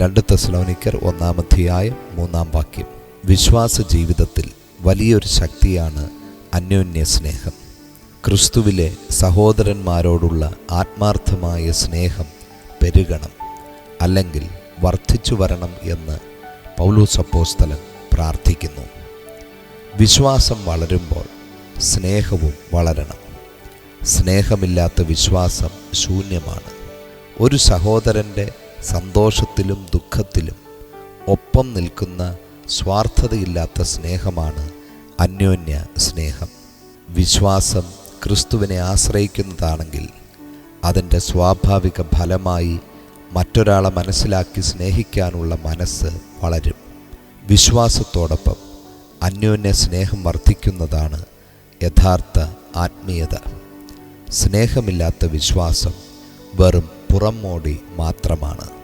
രണ്ട് തെസ്ലോനിക്കർ ഒന്നാം അധ്യായം മൂന്നാം വാക്യം. വിശ്വാസ ജീവിതത്തിൽ വലിയൊരു ശക്തിയാണ് അന്യോന്യ സ്നേഹം. ക്രിസ്തുവിലെ സഹോദരന്മാരോടുള്ള ആത്മാർത്ഥമായ സ്നേഹം പെരുകണം അല്ലെങ്കിൽ വർദ്ധിച്ചു വരണം എന്ന് പൗലൂസപ്പോസ്തലൻ പ്രാർത്ഥിക്കുന്നു. വിശ്വാസം വളരുമ്പോൾ സ്നേഹവും വളരണം. സ്നേഹമില്ലാത്ത വിശ്വാസം ശൂന്യമാണ്. ഒരു സഹോദരന്റെ സന്തോഷത്തിലും ദുഃഖത്തിലും ഒപ്പം നിൽക്കുന്ന സ്വാർത്ഥതയില്ലാത്ത സ്നേഹമാണ് അന്യോന്യ സ്നേഹം. വിശ്വാസം ക്രിസ്തുവിനെ ആശ്രയിക്കുന്നതാണെങ്കിൽ അതിന്റെ സ്വാഭാവിക ഫലമായി മറ്റൊരാളെ മനസ്സിലാക്കി സ്നേഹിക്കാനുള്ള മനസ്സ് വളരും. വിശ്വാസത്തോടൊപ്പം അന്യോന്യ സ്നേഹം വർദ്ധിക്കുന്നതാണ് യഥാർത്ഥ ആത്മീയത. സ്നേഹമില്ലാത്ത വിശ്വാസം വെറും പുറംമോടി മാത്രമാണ്.